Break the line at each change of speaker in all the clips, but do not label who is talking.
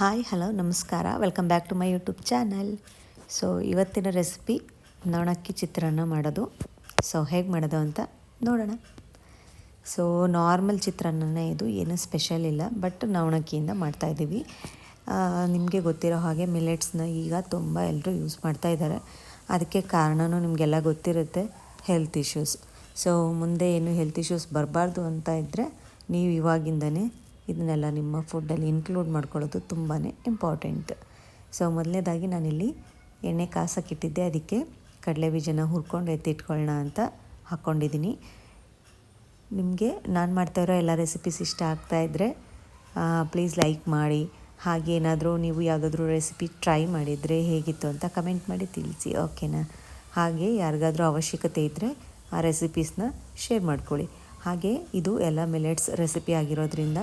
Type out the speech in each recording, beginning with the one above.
Hi hello ನಮಸ್ಕಾರ. Welcome back to my YouTube channel so ಇವತ್ತಿನ recipe ನವಣಕ್ಕಿ ಚಿತ್ರಾನ್ನ ಮಾಡೋದು. ಸೊ ಹೇಗೆ ಮಾಡೋದು ಅಂತ ನೋಡೋಣ. ಸೊ ನಾರ್ಮಲ್ ಚಿತ್ರಾನ್ನನೇ ಇದು. ಏನೂ ಸ್ಪೆಷಲ್ ಇಲ್ಲ ಬಟ್ ನವಣಕ್ಕಿಯಿಂದ ಮಾಡ್ತಾಯಿದ್ದೀವಿ ನಿಮಗೆ ಗೊತ್ತಿರೋ ಹಾಗೆ ಮಿಲೆಟ್ಸ್ನ ಈಗ ತುಂಬ ಎಲ್ಲರೂ ಯೂಸ್ ಮಾಡ್ತಾ ಇದ್ದಾರೆ. ಅದಕ್ಕೆ ಕಾರಣವೂ ನಿಮಗೆಲ್ಲ ಗೊತ್ತಿರುತ್ತೆ ಹೆಲ್ತ್ ಇಶ್ಯೂಸ್ ಸೊ ಮುಂದೆ ಏನು ಹೆಲ್ತ್ ಇಶ್ಯೂಸ್ ಬರಬಾರ್ದು ಅಂತ ಇದ್ದರೆ ನೀವು ಇವಾಗಿಂದನೇ ಇದನ್ನೆಲ್ಲ ನಿಮ್ಮ ಫುಡ್ಡಲ್ಲಿ ಇನ್ಕ್ಲೂಡ್ ಮಾಡ್ಕೊಳ್ಳೋದು ತುಂಬಾ ಇಂಪಾರ್ಟೆಂಟ್ ಸೊ ಮೊದಲನೇದಾಗಿ ನಾನಿಲ್ಲಿ ಎಣ್ಣೆ ಕಾಸಕ್ಕಿಟ್ಟಿದ್ದೆ. ಅದಕ್ಕೆ ಕಡಲೆ ಬೀಜನ ಹುರ್ಕೊಂಡು ಎತ್ತಿಟ್ಕೊಳ್ಳೋಣ ಅಂತ ಹಾಕ್ಕೊಂಡಿದ್ದೀನಿ. ನಿಮಗೆ ನಾನು ಮಾಡ್ತಾ ಇರೋ ಎಲ್ಲ ರೆಸಿಪೀಸ್ ಇಷ್ಟ ಆಗ್ತಾಯಿದ್ರೆ ಪ್ಲೀಸ್ ಲೈಕ್ ಮಾಡಿ. ಹಾಗೆ ಏನಾದರೂ ನೀವು ಯಾವುದಾದ್ರೂ ರೆಸಿಪಿ ಟ್ರೈ ಮಾಡಿದರೆ ಹೇಗಿತ್ತು ಅಂತ ಕಮೆಂಟ್ ಮಾಡಿ ತಿಳಿಸಿ ಓಕೆನಾ ಹಾಗೆ ಯಾರಿಗಾದ್ರೂ ಅವಶ್ಯಕತೆ ಇದ್ದರೆ ಆ ರೆಸಿಪೀಸ್ನ ಶೇರ್ ಮಾಡ್ಕೊಳ್ಳಿ. ಹಾಗೆ ಇದು ಎಲ್ಲ ಮಿಲೆಟ್ಸ್ ರೆಸಿಪಿ ಆಗಿರೋದ್ರಿಂದ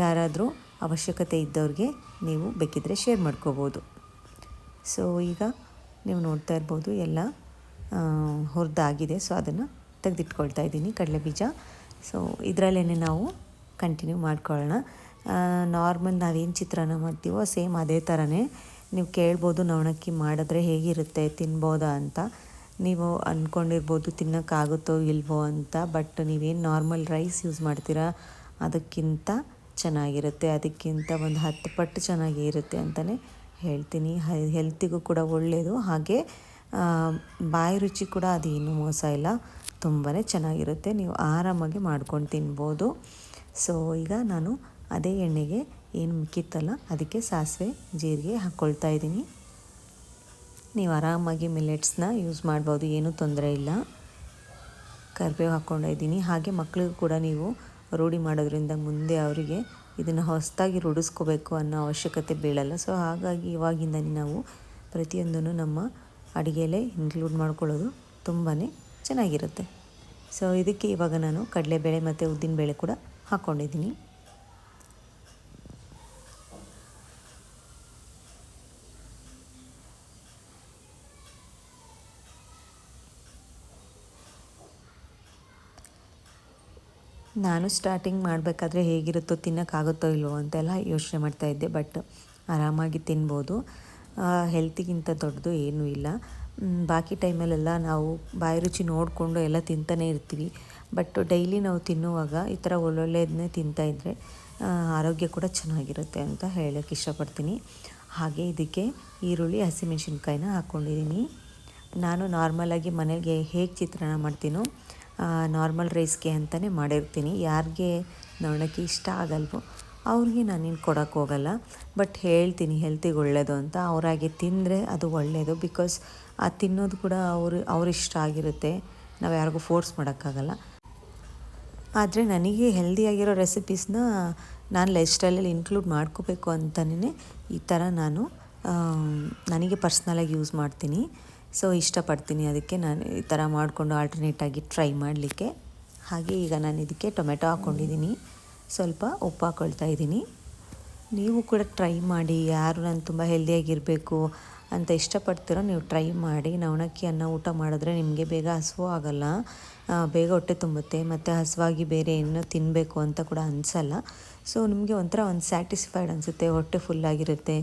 ಯಾರಾದರೂ ಅವಶ್ಯಕತೆ ಇದ್ದವ್ರಿಗೆ ನೀವು ಬೇಕಿದ್ದರೆ ಶೇರ್ ಮಾಡ್ಕೋಬೋದು. ಸೊ ಈಗ ನೀವು ನೋಡ್ತಾ ಇರ್ಬೋದು ಎಲ್ಲ ಹುರಿದಾಗಿದೆ. ಸೊ ಅದನ್ನು ತೆಗೆದಿಟ್ಕೊಳ್ತಾ ಇದ್ದೀನಿ ಕಡಲೆ ಬೀಜ. ಸೊ ಇದರಲ್ಲೇ ನಾವು ಕಂಟಿನ್ಯೂ ಮಾಡ್ಕೊಳ್ಳೋಣ. ನಾರ್ಮಲ್ ನಾವೇನು ಚಿತ್ರಾನ್ನ ಮಾಡ್ತೀವೋ ಸೇಮ್ ಅದೇ ಥರನೇ ನೀವು ಕೇಳ್ಬೋದು ನವಣಕ್ಕಿ ಮಾಡಿದ್ರೆ ಹೇಗಿರುತ್ತೆ, ತಿನ್ಬೋದಾ ಅಂತ. ನೀವು ಅಂದ್ಕೊಂಡಿರ್ಬೋದು ತಿನ್ನೋಕ್ಕಾಗುತ್ತೋ ಇಲ್ವೋ ಅಂತ. ಬಟ್ ನೀವೇನು ನಾರ್ಮಲ್ ರೈಸ್ ಯೂಸ್ ಮಾಡ್ತೀರಾ ಅದಕ್ಕಿಂತ ಚೆನ್ನಾಗಿರುತ್ತೆ, ಅದಕ್ಕಿಂತ ಒಂದು ಹತ್ತು ಪಟ್ಟು ಚೆನ್ನಾಗಿ ಇರುತ್ತೆ ಅಂತಲೇ ಹೇಳ್ತೀನಿ ಹೆಲ್ತಿಗೂ ಕೂಡ ಒಳ್ಳೆಯದು ಹಾಗೆ ಬಾಯಿ ರುಚಿ ಕೂಡ ಅದೇನು ಮೋಸ ಇಲ್ಲ. ತುಂಬಾ ಚೆನ್ನಾಗಿರುತ್ತೆ. ನೀವು ಆರಾಮಾಗಿ ಮಾಡ್ಕೊಂಡು ತಿನ್ಬೋದು. ಸೊ ಈಗ ನಾನು ಅದೇ ಎಣ್ಣೆಗೆ ಏನು ಮಿಕ್ಕಿತ್ತಲ್ಲ ಅದಕ್ಕೆ ಸಾಸಿವೆ, ಜೀರಿಗೆ ಹಾಕ್ಕೊಳ್ತಾ ಇದ್ದೀನಿ. ನೀವು ಆರಾಮಾಗಿ ಮಿಲೆಟ್ಸ್ನ ಯೂಸ್ ಮಾಡ್ಬೋದು, ಏನೂ ತೊಂದರೆ ಇಲ್ಲ. ಕರಿಬೇವು ಹಾಕ್ಕೊಂಡಿದ್ದೀನಿ ಹಾಗೆ ಮಕ್ಕಳಿಗೂ ಕೂಡ ನೀವು ರೂಢಿ ಮಾಡೋದ್ರಿಂದ ಮುಂದೆ ಅವರಿಗೆ ಇದನ್ನು ಹೊಸದಾಗಿ ರೂಢಿಸ್ಕೋಬೇಕು ಅನ್ನೋ ಅವಶ್ಯಕತೆ ಬೀಳಲ್ಲ. ಸೊ, ಹಾಗಾಗಿ ಇವಾಗಿಂದನೇ ನಾವು ಪ್ರತಿಯೊಂದನ್ನು ನಮ್ಮ ಅಡುಗೆಯಲ್ಲೇ ಇನ್ಕ್ಲೂಡ್ ಮಾಡ್ಕೊಳ್ಳೋದು ತುಂಬಾ ಚೆನ್ನಾಗಿರುತ್ತೆ. ಸೊ, ಇದಕ್ಕೆ ಇವಾಗ ನಾನು ಕಡಲೆಬೇಳೆ ಮತ್ತು ಉದ್ದಿನಬೇಳೆ ಕೂಡ ಹಾಕ್ಕೊಂಡಿದ್ದೀನಿ ನಾನು ಸ್ಟಾರ್ಟಿಂಗ್ ಮಾಡಬೇಕಾದ್ರೆ ಹೇಗಿರುತ್ತೋ, ತಿನ್ನೋಕ್ಕಾಗುತ್ತೋ ಇಲ್ವೋ ಅಂತೆಲ್ಲ ಯೋಚನೆ ಮಾಡ್ತಾಯಿದ್ದೆ ಬಟ್ ಆರಾಮಾಗಿ ತಿನ್ಬೋದು. ಹೆಲ್ತಿಗಿಂತ ದೊಡ್ಡದು ಏನೂ ಇಲ್ಲ. ಬಾಕಿ ಟೈಮಲ್ಲೆಲ್ಲ ನಾವು ಬಾಯಿ ರುಚಿ ನೋಡಿಕೊಂಡು ಎಲ್ಲ ತಿಂತಾನೆ ಇರ್ತೀವಿ. ಬಟ್ ಡೈಲಿ ನಾವು ತಿನ್ನುವಾಗ ಈ ಥರ ಒಳ್ಳೊಳ್ಳೆಯದನ್ನೇ ತಿಂತಾಯಿದ್ರೆ ಆರೋಗ್ಯ ಕೂಡ ಚೆನ್ನಾಗಿರುತ್ತೆ ಅಂತ ಹೇಳೋಕ್ಕೆ ಇಷ್ಟಪಡ್ತೀನಿ. ಹಾಗೆ ಇದಕ್ಕೆ ಈರುಳ್ಳಿ, ಹಸಿಮೆಣಸಿನ್ಕಾಯಿನ ಹಾಕ್ಕೊಂಡಿದ್ದೀನಿ ನಾನು ನಾರ್ಮಲಾಗಿ ಮನೆಗೆ ಹೇಗೆ ಚಿತ್ರಾನ್ನ ಮಾಡ್ತೀನೋ ನಾರ್ಮಲ್ ರೈಸ್ಗೆ ಅಂತಲೇ ಮಾಡಿರ್ತೀನಿ. ಯಾರಿಗೆ ನೋಡೋಕ್ಕೆ ಇಷ್ಟ ಆಗಲ್ವೋ ಅವ್ರಿಗೆ ನಾನೇನು ಕೊಡೋಕ್ಕೆ ಹೋಗಲ್ಲ. ಬಟ್ ಹೇಳ್ತೀನಿ ಹೆಲ್ತಿಗೆ ಒಳ್ಳೆಯದು ಅಂತ. ಅವರಾಗೆ ತಿಂದರೆ ಅದು ಒಳ್ಳೆಯದು ಬಿಕಾಸ್ ಆ ತಿನ್ನೋದು ಕೂಡ ಅವರು ಅವರಿಷ್ಟ ಆಗಿರುತ್ತೆ. ನಾವು ಯಾರಿಗೂ ಫೋರ್ಸ್ ಮಾಡೋಕ್ಕಾಗಲ್ಲ. ಆದರೆ ನನಗೆ ಹೆಲ್ದಿಯಾಗಿರೋ ರೆಸಿಪೀಸ್ನ ನಾನು ಲೈಫ್ ಸ್ಟೈಲಲ್ಲಿ ಇನ್ಕ್ಲೂಡ್ ಮಾಡ್ಕೋಬೇಕು ಅಂತಲೇ ಈ ಥರ ನಾನು ನನಗೆ ಪರ್ಸ್ನಲಾಗಿ ಯೂಸ್ ಮಾಡ್ತೀನಿ. ಸೊ ಇಷ್ಟಪಡ್ತೀನಿ ಅದಕ್ಕೆ ನಾನು ಈ ಥರ ಮಾಡಿಕೊಂಡು ಆಲ್ಟರ್ನೇಟಾಗಿ ಟ್ರೈ ಮಾಡಲಿಕ್ಕೆ. ಹಾಗೆ ಈಗ ನಾನು ಇದಕ್ಕೆ ಟೊಮೆಟೊ ಹಾಕ್ಕೊಂಡಿದ್ದೀನಿ. ಸ್ವಲ್ಪ ಉಪ್ಪು ಹಾಕ್ಕೊಳ್ತಾ ಇದ್ದೀನಿ. ನೀವು ಕೂಡ ಟ್ರೈ ಮಾಡಿ. ಯಾರು ನಾನು ತುಂಬ ಹೆಲ್ದಿಯಾಗಿರಬೇಕು ಅಂತ ಇಷ್ಟಪಡ್ತೀರೋ ನೀವು ಟ್ರೈ ಮಾಡಿ. ನವಣಕ್ಕಿ ಅನ್ನ ಊಟ ಮಾಡಿದ್ರೆ ನಿಮಗೆ ಬೇಗ ಹಸುವು ಆಗೋಲ್ಲ. ಬೇಗ ಹೊಟ್ಟೆ ತುಂಬುತ್ತೆ. ಮತ್ತು ಹಸುವಾಗಿ ಬೇರೆ ಏನು ತಿನ್ನಬೇಕು ಅಂತ ಕೂಡ ಅನಿಸಲ್ಲ. ಸೊ ನಿಮಗೆ ಒಂಥರ ಒಂದು ಸ್ಯಾಟಿಸ್ಫೈಡ್ ಅನಿಸುತ್ತೆ. ಹೊಟ್ಟೆ ಫುಲ್ಲಾಗಿರುತ್ತೆ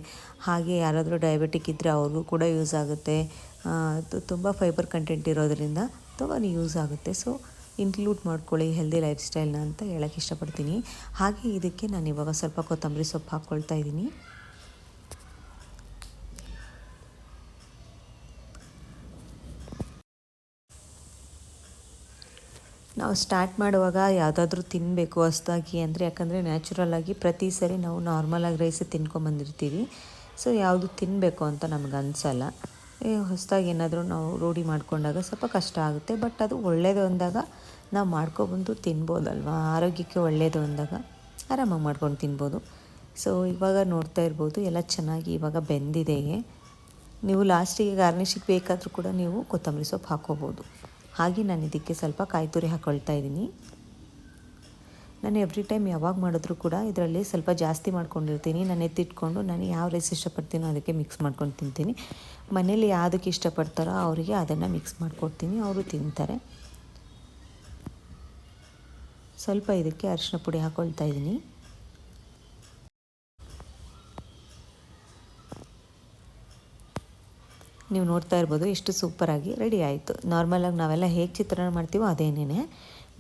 ಹಾಗೆ ಯಾರಾದರೂ ಡಯಾಬಿಟಿಕ್ ಇದ್ದರೆ ಅವ್ರಿಗೂ ಕೂಡ ಯೂಸ್ ಆಗುತ್ತೆ. ತುಂಬ ಫೈಬರ್ ಕಂಟೆಂಟ್ ಇರೋದರಿಂದ ತುಂಬಾ ಯೂಸ್ ಆಗುತ್ತೆ. ಸೊ ಇನ್ಕ್ಲೂಡ್ ಮಾಡ್ಕೊಳ್ಳಿ ಹೆಲ್ದಿ ಲೈಫ್ ಸ್ಟೈಲ್ನ ಅಂತ ಹೇಳೋಕ್ಕೆ ಇಷ್ಟಪಡ್ತೀನಿ. ಹಾಗೆ ಇದಕ್ಕೆ ನಾನು ಇವಾಗ ಸ್ವಲ್ಪ ಕೊತ್ತಂಬರಿ ಸೊಪ್ಪು ಹಾಕ್ಕೊಳ್ತಾ ಇದ್ದೀನಿ. ನಾವು ಸ್ಟಾರ್ಟ್ ಮಾಡುವಾಗ ಯಾವುದಾದ್ರೂ ತಿನ್ನಬೇಕು ಹೊಸದಾಗಿ ಅಂದರೆ, ಯಾಕಂದರೆ ನ್ಯಾಚುರಲಾಗಿ ಪ್ರತಿ ಸರಿ ನಾವು ನಾರ್ಮಲಾಗಿ ರೈಸ್ ತಿನ್ಕೊಂಬಂದಿರ್ತೀವಿ ಸೊ ಯಾವುದು ತಿನ್ನಬೇಕು ಅಂತ ನಮ್ಗೆ ಅನಿಸಲ್ಲ. ಹೊಸದಾಗಿ ಏನಾದರೂ ನಾವು ರೂಢಿ ಮಾಡಿಕೊಂಡಾಗ ಸ್ವಲ್ಪ ಕಷ್ಟ ಆಗುತ್ತೆ. ಬಟ್ ಅದು ಒಳ್ಳೆಯದು ಅಂದಾಗ ನಾವು ಮಾಡ್ಕೊಬಂದು ತಿನ್ಬೋದಲ್ವ? ಆರೋಗ್ಯಕ್ಕೆ ಒಳ್ಳೆಯದು ಅಂದಾಗ ಆರಾಮಾಗಿ ಮಾಡ್ಕೊಂಡು ತಿನ್ಬೋದು. ಸೊ ಇವಾಗ ನೋಡ್ತಾ ಇರ್ಬೋದು, ಎಲ್ಲ ಚೆನ್ನಾಗಿ ಇವಾಗ ಬೆಂದಿದೆ. ನೀವು ಲಾಸ್ಟಿಗೆ ಗಾರ್ನಿಷಿಗೆ ಬೇಕಾದರೂ ಕೂಡ ನೀವು ಕೊತ್ತಂಬರಿ ಸೊಪ್ಪು ಹಾಕ್ಕೋಬೋದು. ಹಾಗೆ ನಾನು ಇದಕ್ಕೆ ಸ್ವಲ್ಪ ಕಾಯಿ ತುರಿ ಹಾಕ್ಕೊಳ್ತಾ ಇದ್ದೀನಿ. ನಾನು ಎವ್ರಿ ಟೈಮ್ ಯಾವಾಗ ಮಾಡಿದ್ರೂ ಕೂಡ ಇದರಲ್ಲಿ ಸ್ವಲ್ಪ ಜಾಸ್ತಿ ಮಾಡ್ಕೊಂಡಿರ್ತೀನಿ. ನಾನು ಎತ್ತಿಟ್ಕೊಂಡು ನಾನು ಯಾವ ರೈಸ್ ಇಷ್ಟಪಡ್ತೀನೋ ಅದಕ್ಕೆ ಮಿಕ್ಸ್ ಮಾಡ್ಕೊಂಡು ತಿಂತೀನಿ. ಮನೇಲಿ ಯಾವುದಕ್ಕೆ ಇಷ್ಟಪಡ್ತಾರೋ ಅವರಿಗೆ ಅದನ್ನು ಮಿಕ್ಸ್ ಮಾಡಿಕೊಡ್ತೀನಿ. ಅವರು ತಿಂತಾರೆ. ಸ್ವಲ್ಪ ಇದಕ್ಕೆ ಅರಿಶಿನ ಪುಡಿ ಹಾಕ್ಕೊಳ್ತಾ ಇದ್ದೀನಿ. ನೀವು ನೋಡ್ತಾ ಇರ್ಬೋದು ಎಷ್ಟು ಸೂಪರಾಗಿ ರೆಡಿ ಆಯಿತು. ನಾರ್ಮಲಾಗಿ ನಾವೆಲ್ಲ ಹೇಗೆ ಚಿತ್ರಣ ಮಾಡ್ತೀವೋ ಅದೇನೇ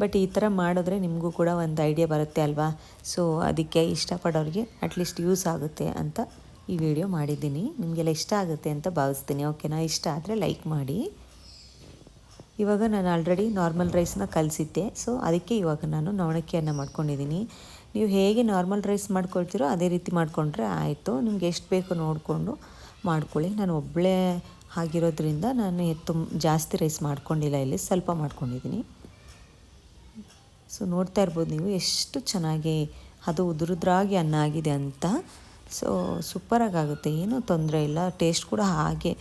ಬಟ್ ಈ ಥರ ಮಾಡಿದ್ರೆ ನಿಮಗೂ ಕೂಡ ಒಂದು ಐಡಿಯಾ ಬರುತ್ತೆ ಅಲ್ವಾ? ಸೊ ಅದಕ್ಕೆ ಇಷ್ಟಪಡೋರಿಗೆ ಅಟ್ಲೀಸ್ಟ್ ಯೂಸ್ ಆಗುತ್ತೆ ಅಂತ ಈ ವಿಡಿಯೋ ಮಾಡಿದ್ದೀನಿ. ನಿಮಗೆಲ್ಲ ಇಷ್ಟ ಆಗುತ್ತೆ ಅಂತ ಭಾವಿಸ್ತೀನಿ ಓಕೆನಾ ಇಷ್ಟ ಆದರೆ ಲೈಕ್ ಮಾಡಿ. ಇವಾಗ ನಾನು ಆಲ್ರೆಡಿ ನಾರ್ಮಲ್ ರೈಸ್ನ ಕಲಿಸಿದ್ದೆ. ಸೊ ಅದಕ್ಕೆ ಇವಾಗ ನಾನು ನವಣಕ್ಕಿಯನ್ನು ಮಾಡ್ಕೊಂಡಿದ್ದೀನಿ. ನೀವು ಹೇಗೆ ನಾರ್ಮಲ್ ರೈಸ್ ಮಾಡ್ಕೊಳ್ತೀರೋ ಅದೇ ರೀತಿ ಮಾಡಿಕೊಂಡ್ರೆ ಆಯಿತು. ನಿಮ್ಗೆ ಎಷ್ಟು ಬೇಕು ನೋಡಿಕೊಂಡು ಮಾಡ್ಕೊಳ್ಳಿ. ನಾನು ಒಬ್ಬಳೇ ಆಗಿರೋದ್ರಿಂದ ನಾನು ತುಂಬ ಜಾಸ್ತಿ ರೈಸ್ ಮಾಡ್ಕೊಂಡಿಲ್ಲ, ಇಲ್ಲಿ ಸ್ವಲ್ಪ ಮಾಡ್ಕೊಂಡಿದ್ದೀನಿ. ಸೊ ನೋಡ್ತಾ ಇರ್ಬೋದು ನೀವು ಎಷ್ಟು ಚೆನ್ನಾಗಿ ಅದು ಉದುರುದ್ರಾಗಿ ಅನ್ನ ಆಗಿದೆ ಅಂತ. ಸೊ ಸೂಪರಾಗಿ ಆಗುತ್ತೆ ಏನೂ ತೊಂದರೆ ಇಲ್ಲ. ಟೇಸ್ಟ್ ಕೂಡ ಹಾಗೆ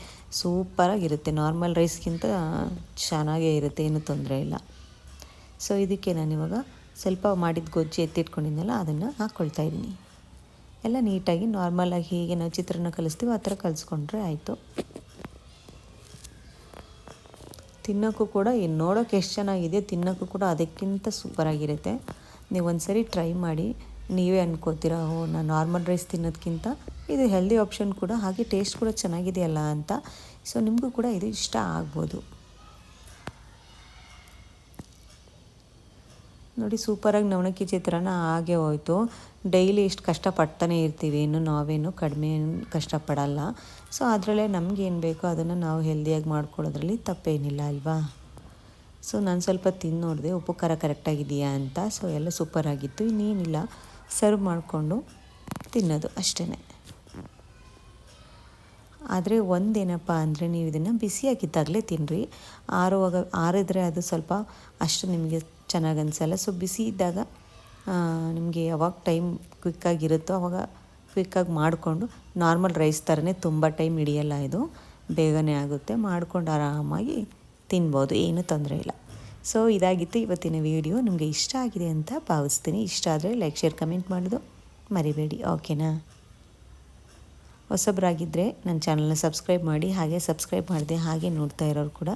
ಸೂಪರಾಗಿರುತ್ತೆ. ನಾರ್ಮಲ್ ರೈಸ್ಗಿಂತ ಚೆನ್ನಾಗೇ ಇರುತ್ತೆ. ಏನೂ ತೊಂದರೆ ಇಲ್ಲ. ಸೊ ಇದಕ್ಕೆ ನಾನು ಇವಾಗ ಸ್ವಲ್ಪ ಮಾಡಿದ ಗೊಜ್ಜು ಎತ್ತಿಟ್ಕೊಂಡಿದ್ದೆನಲ್ಲ ಅದನ್ನು ಹಾಕ್ಕೊಳ್ತಾ ಇದ್ದೀನಿ. ಎಲ್ಲ ನೀಟಾಗಿ ನಾರ್ಮಲಾಗಿ ಹೀಗೆ ನಾವು ಚಿತ್ರನ ಕಲಿಸ್ತೀವಿ ಆ ಥರ ಕಲಿಸ್ಕೊಂಡ್ರೆ ಆಯಿತು. ತಿನ್ನೋಕ್ಕೂ ಕೂಡ ನೋಡೋಕೆ ಎಷ್ಟು ಚೆನ್ನಾಗಿದೆ, ತಿನ್ನೋಕ್ಕೂ ಕೂಡ ಅದಕ್ಕಿಂತ ಸೂಪರಾಗಿರುತ್ತೆ. ನೀವು ಒಂದು ಸರಿ ಟ್ರೈ ಮಾಡಿ, ನೀವೇ ಅನ್ಕೋತೀರಾ, ಓ, ನಾನು ನಾರ್ಮಲ್ ರೈಸ್ ತಿನ್ನೋದಕ್ಕಿಂತ ಇದು ಹೆಲ್ದಿ ಆಪ್ಷನ್ ಕೂಡ, ಹಾಗೆ ಟೇಸ್ಟ್ ಕೂಡ ಚೆನ್ನಾಗಿದೆಯಲ್ಲ ಅಂತ. ಸೊ, ನಿಮಗೂ ಕೂಡ ಇದು ಇಷ್ಟ ಆಗ್ಬೋದು. ನೋಡಿ, ಸೂಪರಾಗಿ ನವಣಕ್ಕಿ ಚಿತ್ರಾನ್ನ ಹಾಗೆ ಹೋಯ್ತು. ಡೈಲಿ ಇಷ್ಟು ಕಷ್ಟಪಡ್ತಾನೆ ಇರ್ತೀವಿ, ಇನ್ನು ನಾವೇನು ಕಡಿಮೆ ಕಷ್ಟಪಡಲ್ಲ. ಸೊ ಅದರಲ್ಲೇ ನಮಗೇನು ಬೇಕೋ ಅದನ್ನು ನಾವು ಹೆಲ್ದಿಯಾಗಿ ಮಾಡ್ಕೊಳ್ಳೋದ್ರಲ್ಲಿ ತಪ್ಪೇನಿಲ್ಲ ಅಲ್ವಾ? ಸೊ ನಾನು ಸ್ವಲ್ಪ ತಿಂದು ನೋಡಿದೆ, ಉಪ್ಪು ಖಾರ ಕರೆಕ್ಟಾಗಿದೆಯಾ ಅಂತ. ಸೊ ಎಲ್ಲ ಸೂಪರಾಗಿತ್ತು ಇನ್ನೇನಿಲ್ಲ. ಸರ್ವ್ ಮಾಡಿಕೊಂಡು ತಿನ್ನೋದು ಅಷ್ಟೇ ಆದರೆ ಒಂದೇನಪ್ಪ ಅಂದರೆ ನೀವು ಇದನ್ನು ಬಿಸಿಯಾಗಿದ್ದಾಗಲೇ ತಿನ್ನಿರಿ ಆರುವಾಗ ಆರಿದ್ರೆ ಅದು ಸ್ವಲ್ಪ ಅಷ್ಟು ನಿಮಗೆ ಚೆನ್ನಾಗಿ ಅನಿಸಲ್ಲ. ಸೊ ಬಿಸಿ ಇದ್ದಾಗ ನಿಮಗೆ ಯಾವಾಗ ಟೈಮ್ ಕ್ವಿಕ್ಕಾಗಿರುತ್ತೋ ಅವಾಗ ಕ್ವಿಕ್ಕಾಗಿ ಮಾಡಿಕೊಂಡು ನಾರ್ಮಲ್ ರೈಸ್ ಥರನೇ ತುಂಬ ಟೈಮ್ ಹಿಡಿಯಲ್ಲ ಇದು. ಬೇಗನೆ ಆಗುತ್ತೆ. ಮಾಡಿಕೊಂಡು ಆರಾಮಾಗಿ ತಿನ್ಬೋದು. ಏನೂ ತೊಂದರೆ ಇಲ್ಲ. ಸೊ ಇದಾಗಿತ್ತು ಇವತ್ತಿನ ವಿಡಿಯೋ ನಿಮಗೆ ಇಷ್ಟ ಆಗಿದೆ ಅಂತ ಭಾವಿಸ್ತೀನಿ. ಇಷ್ಟ ಆದರೆ ಲೈಕ್ ಶೇರ್ ಕಮೆಂಟ್ ಮಾಡೋದು ಮರಿಬೇಡಿ. ಓಕೆನಾ ಹೊಸಬ್ರಾಗಿದ್ದರೆ ನನ್ನ ಚಾನಲ್ನ ಸಬ್ಸ್ಕ್ರೈಬ್ ಮಾಡಿ. ಹಾಗೆ ಸಬ್ಸ್ಕ್ರೈಬ್ ಮಾಡಿದೆ ಹಾಗೆ ನೋಡ್ತಾ ಇರೋರು ಕೂಡ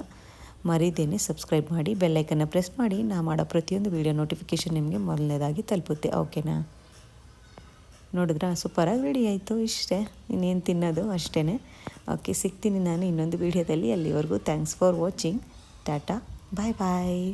ಮರಿದೇನೆ ಸಬ್ಸ್ಕ್ರೈಬ್ ಮಾಡಿ ಬೆಲ್ಲೈಕನ್ನು ಪ್ರೆಸ್ ಮಾಡಿ, ನಾ ಮಾಡೋ ಪ್ರತಿಯೊಂದು ವೀಡಿಯೋ ನೋಟಿಫಿಕೇಷನ್ ನಿಮಗೆ ಮೊದಲನೇದಾಗಿ ತಲುಪುತ್ತೆ ಓಕೆನಾ ನೋಡಿದ್ರೆ ಸೂಪರಾಗಿ ರೆಡಿ ಆಯಿತು ಇಷ್ಟೇ, ಇನ್ನೇನು ತಿನ್ನೋದು ಅಷ್ಟೇ ಓಕೆ ಸಿಗ್ತೀನಿ ನಾನು ಇನ್ನೊಂದು ವೀಡಿಯೋದಲ್ಲಿ ಅಲ್ಲಿವರೆಗೂ thanks for watching tata bye bye